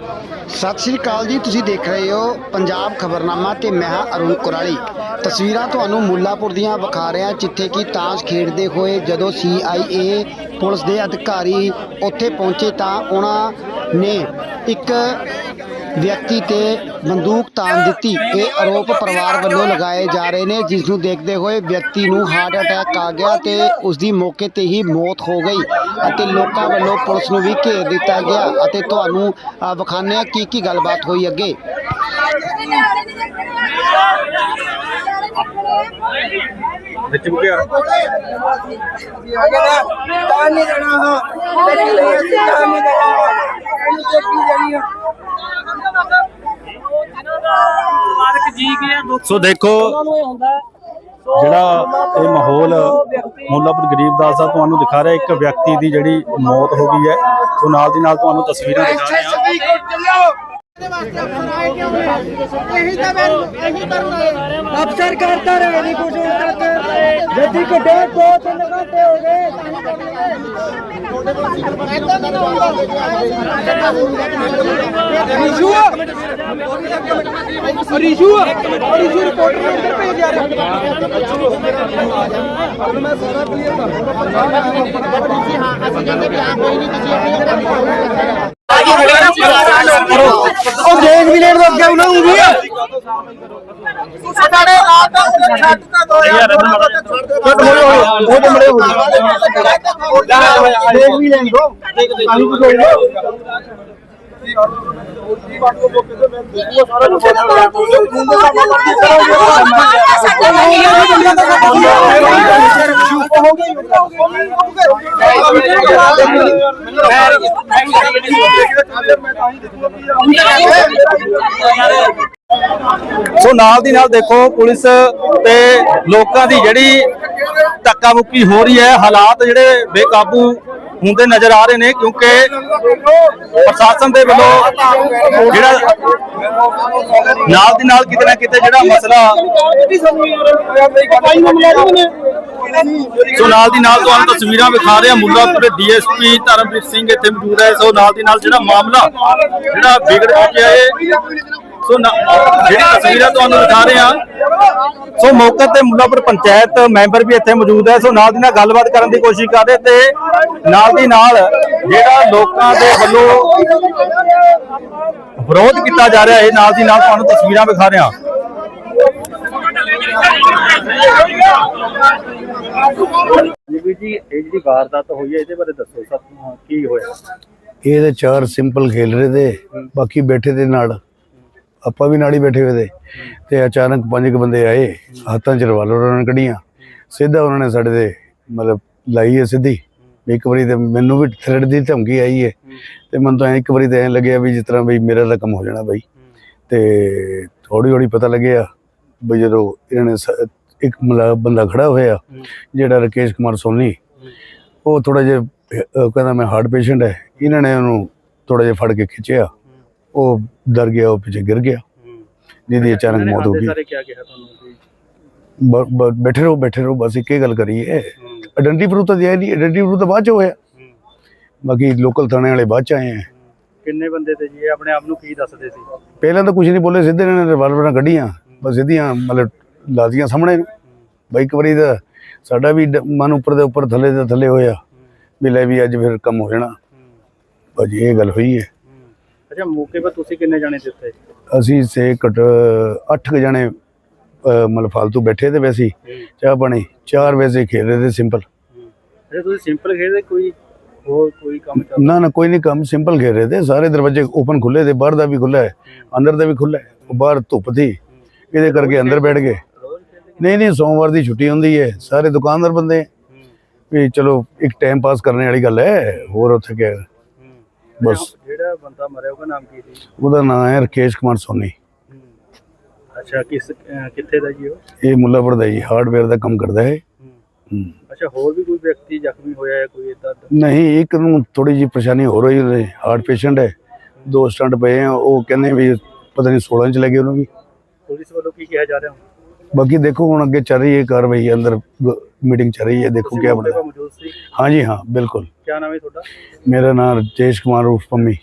ਸਤਿ ਸ਼੍ਰੀ ਅਕਾਲ ਜੀ, ਤੁਸੀਂ ਦੇਖ ਰਹੇ ਹੋ ਪੰਜਾਬ ਖਬਰਨਾਮਾ ਤੇ ਮੈਂ ਹਾਂ ਅਰੁਣ ਕੁਰਾਲੀ। ਤਸਵੀਰਾਂ ਤੁਹਾਨੂੰ ਮੁੱਲਾਪੁਰ ਦੀਆਂ ਵਿਖਾ ਰਿਹਾ ਜਿੱਥੇ ਕਿ ਤਾਸ਼ ਖੇਡਦੇ ਹੋਏ ਜਦੋਂ CIA ਪੁਲਿਸ ਦੇ ਅਧਿਕਾਰੀ ਉੱਥੇ ਪਹੁੰਚੇ ਤਾਂ ਉਹਨਾਂ ਨੇ ਇੱਕ ਵਿਅਕਤੀ ਤੇ ਬੰਦੂਕ ਤਾਣ ਦਿੱਤੀ। ਇਹ ਆਰੋਪ ਪਰਿਵਾਰ ਵੱਲੋਂ ਲਗਾਏ ਜਾ ਰਹੇ ਨੇ ਜਿਸ ਨੂੰ ਦੇਖਦੇ ਹੋਏ ਵਿਅਕਤੀ ਨੂੰ ਹਾਰਟ ਅਟੈਕ ਆ ਗਿਆ ਤੇ ਉਸ ਦੀ ਮੌਕੇ ਤੇ ਹੀ ਮੌਤ ਹੋ ਗਈ ਅਤੇ ਲੋਕਾਂ ਵੱਲੋਂ ਪੁਲਿਸ ਨੂੰ ਵੀ ਘੇਰ ਦਿੱਤਾ ਗਿਆ ਅਤੇ ਤੁਹਾਨੂੰ ਵਿਖਾਉਂਦੇ ਹਾਂ ਕੀ ਕੀ ਗੱਲਬਾਤ ਹੋਈ ਅੱਗੇ। ਵਿੱਚ ਮੁਕਿਆ। ਨਹੀਂ ਦੇਣਾ ਹਾਂ ਲੇਕਿਨ ਅਸੀਂ ਜਾਣ ਨਹੀਂ ਦੇਣਾ। ਇਹਨੂੰ ਦੇਖੀ ਜਾਣੀ ਸੋ ਦੇਖੋ, ਜਿਹੜਾ ਇਹ ਮਾਹੌਲ ਮੁੱਲਾਪੁਰ ਗਰੀਬਦਾਸ ਦਾ ਤੁਹਾਨੂੰ ਦਿਖਾ ਰਿਹਾ, ਇੱਕ ਵਿਅਕਤੀ ਦੀ ਜਿਹੜੀ ਮੌਤ ਹੋ ਗਈ ਹੈ। ਸੋ ਨਾਲ ਦੀ ਨਾਲ ਤੁਹਾਨੂੰ ਤਸਵੀਰਾਂ ਦਿਖਾ ਰਹੇ। ਹਾਂ ਅਫਸਰ ਕਰਤਾ ਰਹੇ ਨਹੀਂ ਕੁਝ ਹੁਣ ਤੱਕ ਗੱਡੀ ਕੋ ਡੇਢ ਦੋ ਤਿੰਨ ਘੰਟੇ ਹੋ ਗਏ ਰਿਸ਼ੂ ਰਿਸ਼ੂ ਰਿਸ਼ੂ ਰਿਪੋਰਟਰ ਨੂੰ ਇੱਧਰ ਭੇਜ ਯਾਰ ਮੈਂ ਸਾਰਾ ਕਲੀਅਰ ਕਰ ਉਹ ਦੇਖ ਵੀ ਲੈਣ ਦਾ ਅੱਗੇ ਉਹਨਾਂ ਨੂੰ ਵੀ ਸਾਡੇ ਰਾਤ ਦਾ ਉਹਨੇ ਛੱਡ ਤਾ ਦੋ ਯਾਰ ਛੱਡ ਮੜੇ ਉਹ ਤੇ ਮੜੇ ਹੋ ਦੇਖ ਵੀ ਲੈਣ ਦੋ ਕਾਹਨੂੰ ਕੁਝ ਹੋਊਗਾ ਸੋ ਨਾਲ ਦੀ ਨਾਲ ਦੇਖੋ ਪੁਲਿਸ ਤੇ ਲੋਕਾਂ ਦੀ ਜਿਹੜੀ ਧੱਕਾ ਮੁੱਕੀ ਹੋ ਰਹੀ ਹੈ, ਹਾਲਾਤ ਜਿਹੜੇ ਬੇਕਾਬੂ ਹੁੰਦੇ ਨਜ਼ਰ ਆ ਰਹੇ ਨੇ ਕਿਉਂਕਿ ਪ੍ਰਸ਼ਾਸਨ ਦੇ ਵੱਲੋਂ ਜਿਹੜਾ ਨਾਲ ਦੀ ਨਾਲ ਕਿਤੇ ਨਾ ਕਿਤੇ ਜਿਹੜਾ ਮਸਲਾ ਸੋ ਨਾਲ ਦੀ ਨਾਲ ਤੁਹਾਨੂੰ ਤਸਵੀਰਾਂ ਵਿਖਾ ਰਿਹਾ ਮੁੱਲਾਪੁਰ ਡੀਐਸਪੀ ਧਰਮਪ੍ਰੀਤ ਸਿੰਘ ਇੱਥੇ ਮੌਜੂਦ ਹੈ। ਸੋ ਨਾਲ ਦੀ ਨਾਲ ਜਿਹੜਾ ਮਾਮਲਾ, ਜਿਹੜਾ ਵਿਗੜ ਚੁੱਕਿਆ ਹੈ, ਸੋ ਜਿਹੜੀ ਤਸਵੀਰਾਂ ਤੁਹਾਨੂੰ ਦਿਖਾ ਰਹੇ ਹਾਂ। ਸੋ ਮੌਕੇ ਤੇ ਮੁੱਲਾਪੁਰ ਪੰਚਾਇਤ ਮੈਂਬਰ ਵੀ ਇੱਥੇ ਮੌਜੂਦ ਹੈ। ਸੋ ਨਾਲ ਦੀ ਨਾਲ ਗੱਲਬਾਤ ਕਰਨ ਦੀ ਕੋਸ਼ਿਸ਼ ਕਰ ਰਹੇ ਤੇ ਨਾਲ ਦੀ ਨਾਲ ਜਿਹੜਾ ਲੋਕਾਂ ਦੇ ਵੱਲੋਂ ਵਿਰੋਧ ਕੀਤਾ ਜਾ ਰਿਹਾ ਹੈ ਨਾਲ ਦੀ ਨਾਲ ਤੁਹਾਨੂੰ ਤਸਵੀਰਾਂ ਵਿਖਾ ਰਿਹਾ ਜੀ ਜੀ ਇਹ ਜਿਹੜੀ ਵਾਰਦਾਤ ਹੋਈ ਹੈ ਇਹਦੇ ਬਾਰੇ ਦੱਸੋ ਸਭ ਕੀ ਹੋਇਆ? ਇਹ ਤੇ ਚਾਰ ਸਿੰਪਲ ਖੇਲ ਰਹੇ ਤੇ ਬਾਕੀ ਬੈਠੇ ਦੇ ਨਾਲ ਆਪਾਂ ਵੀ ਨਾਲ ਹੀ ਬੈਠੇ ਹੋਏ ਤੇ ਤੇ ਅਚਾਨਕ ਪੰਜ ਕੁ ਬੰਦੇ ਆਏ ਹੱਥਾਂ 'ਚ ਰਿਵਾਲਵਰ ਉਹਨਾਂ ਨੇ ਕੱਢੀਆਂ ਸਿੱਧਾ ਉਹਨਾਂ ਨੇ ਸਾਡੇ ਤੇ ਮਤਲਬ ਲਾਈ ਹੈ ਸਿੱਧੀ ਇੱਕ ਵਾਰੀ ਤੇ ਮੈਨੂੰ ਵੀ ਥ੍ਰੈਡ ਦੀ ਧਮਕੀ ਆਈ ਹੈ ਤੇ ਮੈਨੂੰ ਤਾਂ ਇੱਕ ਵਾਰੀ ਤੇ ਐਂ ਲੱਗਿਆ ਵੀ ਜਿਸ ਤਰ੍ਹਾਂ ਵੀ ਮੇਰਾ ਤਾਂ ਕੰਮ ਹੋ ਜਾਣਾ ਬਈ ਤੇ ਥੋੜੀ ਥੋੜੀ ਪਤਾ ਲੱਗਿਆ ਵੀ ਜਦੋਂ ਇਹਨਾਂ ਨੇ ਸ- ਇੱਕ ਮਤਲਬ ਬੰਦਾ ਖੜਾ ਹੋਇਆ ਜਿਹੜਾ ਰਕੇਸ਼ ਕੁਮਾਰ ਸੋਨੀ ਉਹ ਥੋੜਾ ਜਿਹਾ ਅਹ, ਉਹ ਕਹਿੰਦਾ ਮੈਂ ਹਾਰਟ ਪੇਸ਼ੈਂਟ ਹੈ ਇਹਨਾਂ ਨੇ ਉਹਨੂੰ ਥੋੜਾ ਜਿਹਾ ਫੜ ਕੇ ਖਿੱਚਿਆ। ਉਹ ਡਰ ਗਿਆ ਉਹ ਪਿੱਛੇ ਗਿਰ ਗਿਆ। ਜਿਹਦੀ ਅਚਾਨਕ ਮੌਤ ਹੋ ਗਈ। ਸਾਰੇ ਕੀ ਕਿਹਾ ਤੁਹਾਨੂੰ ਜੀ ਬ- ਬ- ਬੈਠੇ ਰਹੋ ਬੈਠੇ ਰਹੋ ਬਸ ਇੱਕੇ ਗੱਲ ਕਰੀਏ। ਆਇਡੈਂਟੀ ਪ੍ਰੂਫ ਤਾਂ ਦਿਆ ਨਹੀਂ ਆਇਡੈਂਟੀ ਪ੍ਰੂਫ ਤਾਂ ਬਾਅਦ ਚ ਹੋਇਆ। ਬਾਕੀ ਲੋਕਲ ਥਾਣੇ ਵਾਲੇ ਬਾਅਦ ਚ ਆਏ ਆ। ਕਿੰਨੇ ਬੰਦੇ ਤੇ ਜੀ ਇਹ ਆਪਣੇ ਆਪ ਨੂੰ ਕੀ ਦੱਸਦੇ ਸੀ? ਪਹਿਲਾਂ ਤਾਂ ਕੁਝ ਨਹੀਂ ਬੋਲੇ ਸਿੱਧੇ ਇਹਨਾਂ ਨੇ ਰਿਵਾਲਵਰਾਂ ਕੱਢੀਆਂ। ਬਸ ਸਿੱਧੀਆਂ ਮਤਲਬ ਲਾਦੀਆਂ ਸਾਹਮਣੇ ਨੂੰ। ਬਾਈ ਇੱਕ ਵਾਰੀ ਤਾਂ ਸਾਡਾ ਵੀ ਮਨ ਉੱਪਰ ਦੇ ਉੱਪਰ ਥੱਲੇ ਦੇ ਥੱਲੇ ਹੋਇਆ। ਵੀ ਲੈ ਵੀ ਅੱਜ ਫਿਰ ਕੰਮ ਹੋ ਜਾਣਾ। ਭਾਜੀ ਇਹ ਗੱਲ ਹੋਈ ਹੈ। ਅੱਛਾ ਮੌਕੇ 'ਤੇ ਤੁਸੀਂ ਕਿੰਨੇ ਜਾਣੇ ਤੇ ਉੱਥੇ? ਅਸੀਂ ਸੇ ਘਟ 8 ਜਣੇ ਮਤਲਬ ਫालतू ਬੈਠੇ ਤੇ ਵੈਸੇ ਚਾਹ ਪਾਣੀ ਚਾਰ ਵੈਸੇ ਖੇਡ ਰਹੇ ਤੇ ਸਿੰਪਲ। ਅੱਛਾ ਤੁਸੀਂ ਸਿੰਪਲ ਖੇਡਦੇ ਕੋਈ ਹੋਰ ਕੋਈ ਕੰਮ ਨਾ ਨਾ ਕੋਈ ਨਹੀਂ ਕੰਮ ਸਿੰਪਲ ਖੇਡ ਰਹੇ ਤੇ ਸਾਰੇ ਦਰਵਾਜ਼ੇ ਓਪਨ ਖੁੱਲੇ ਤੇ ਬਾਹਰ ਦਾ ਵੀ ਖੁੱਲਾ ਹੈ। ਅੰਦਰ ਦਾ ਵੀ ਖੁੱਲਾ ਹੈ। ਬਾਹਰ ਧੁੱਪ ਸੀ। ਇਹਦੇ ਕਰਕੇ ਅੰਦਰ ਬੈਠ ਗਏ। ਨਹੀਂ ਨਹੀਂ ਸੋਮਵਾਰ ਦੀ ਛੁੱਟੀ ਹੁੰਦੀ ਹੈ। ਸਾਰੇ ਦੁਕਾਨਦਾਰ ਬੰਦੇ। ਵੀ ਚਲੋ ਇੱਕ ਟਾਈਮ ਪਾਸ ਕਰਨ ਵਾਲੀ ਗੱਲ ਹੈ। ਹੋਰ ਉੱਥੇ ਹੈ। ਬਸ। ਜਿਹੜਾ ਬੰਦਾ ਮਰਿਆ ਉਹਦਾ ਨਾਮ ਕੀ ਸੀ? ਉਹਦਾ ਨਾਮ ਹੈ ਰਕੇਸ਼ ਕੁਮਾਰ ਸੋਨੀ। ਅੱਛਾ ਕਿਸ ਕਿੱਥੇ ਦਾ ਜੀ ਉਹ? ਇਹ ਮੁੱਲਾਪੁਰ ਦਾ ਜੀ ਹਾਰਡਵੇਅਰ ਦਾ ਕੰਮ ਕਰਦਾ ਹੈ। ਅੱਛਾ ਹੋਰ ਵੀ ਕੋਈ ਵਿਅਕਤੀ ਜ਼ਖਮੀ ਹੋਇਆ ਹੈ ਕੋਈ ਇਦਾਂ ਨਹੀਂ ਇੱਕ ਨੂੰ ਥੋੜੀ ਜਿਹੀ ਪਰੇਸ਼ਾਨੀ ਹੋ ਰਹੀ ਹੈ। ਹਾਰਟ ਪੇਸ਼ੈਂਟ ਹੈ। ਦੋ ਸਟੰਟ ਪਏ ਆ। ਉਹ ਕਹਿੰਦੇ ਵੀ ਪਤਾ ਨਹੀਂ 16 ਚ ਲੱਗੇ ਉਹਨੂੰ ਵੀ। ਪੁਲਿਸ ਵੱਲੋਂ ਕੀ ਕਿਹਾ ਜਾ ਰਿਹਾ ਬਾਕੀ ਦੇਖੋ ਹੁਣ ਅੱਗੇ ਚੱਲ ਰਹੀ ਹੈ ਕਾਰਵਾਈ ਅੰਦਰ ਮੀਟਿੰਗ ਚੱਲ ਰਹੀ ਹੈ ਦੇਖੋ ਕੀ ਬਣਦਾ ਤੇ ਮੌਜੂਦ ਸੀ? ਹਾਂਜੀ ਹਾਂ ਬਿਲਕੁਲ। ਕੀ ਨਾਮ ਹੈ ਤੁਹਾਡਾ? ਮੇਰਾ ਨਾਮ ਰਜੇਸ਼ ਕੁਮਾਰ ਉਰਫ ਪੰਮੀ।